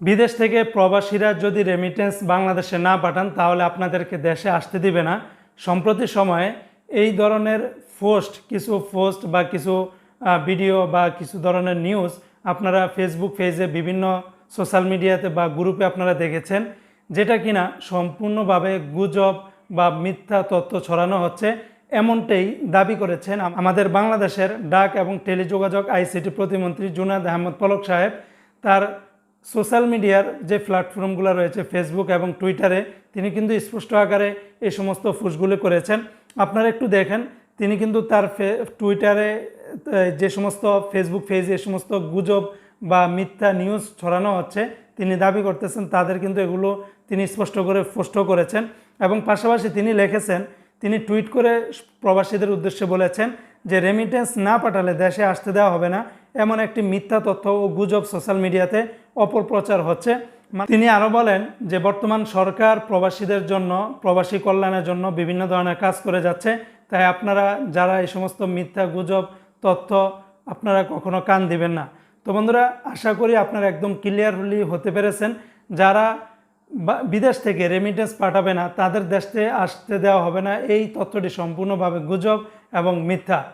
বিদেশ থেকে প্রবাসীরা যদি রেমিটেন্স বাংলাদেশে না পাঠান, তাহলে আপনাদেরকে দেশে আসতে দিবে না। সম্প্রতি সময়ে এই ধরনের পোস্ট কিছু পোস্ট বা কিছু ভিডিও বা কিছু ধরনের নিউজ আপনারা ফেসবুক পেজে বিভিন্ন সোশ্যাল মিডিয়াতে বা গ্রুপে আপনারা দেখেছেন, যেটা কিনা সম্পূর্ণভাবে গুজব বা মিথ্যা তথ্য ছড়ানো হচ্ছে। এমনটাই দাবি করেছেন আমাদের বাংলাদেশের ডাক এবং টেলিযোগাযোগ আইসিটি প্রতিমন্ত্রী জুনাদ আহমদ পলক সাহেব। তার সোশ্যাল মিডিয়ার যে প্ল্যাটফর্মগুলো রয়েছে ফেসবুক এবং টুইটারে তিনি কিন্তু স্পষ্ট আকারে এই সমস্ত ফুসগুলি করেছেন। আপনারা একটু দেখেন, তিনি কিন্তু তার টুইটারে যে সমস্ত ফেসবুক পেজে যে সমস্ত গুজব বা মিথ্যা নিউজ ছড়ানো হচ্ছে, তিনি দাবি করতেছেন, তাদের কিন্তু এগুলো তিনি স্পষ্ট করে স্পষ্ট করেছেন। এবং পাশাপাশি তিনি লিখেছেন, তিনি টুইট করে প্রবাসীদের উদ্দেশ্যে বলেছেন যে রেমিটেন্স না পাঠালে দেশে আসতে দেওয়া হবে না। এমন একটি মিথ্যা তথ্য ও গুজব সোশ্যাল মিডিয়াতে অপপ্রচার হচ্ছে। তিনি আরও বলেন যে, বর্তমান সরকার প্রবাসীদের জন্য, প্রবাসী কল্যাণের জন্য বিভিন্ন ধরনের কাজ করে যাচ্ছে। তাই আপনারা যারা এই সমস্ত মিথ্যা গুজব, তথ্য, আপনারা কখনো কান দিবেন না। তো বন্ধুরা, আশা করি আপনারা একদম ক্লিয়ারলি হতে পেরেছেন। যারা বিদেশ থেকে রেমিটেন্স পাঠাবে না, তাদের দেশে আসতে দেওয়া হবে না। এই তথ্যটি সম্পূর্ণভাবে গুজব এবং মিথ্যা।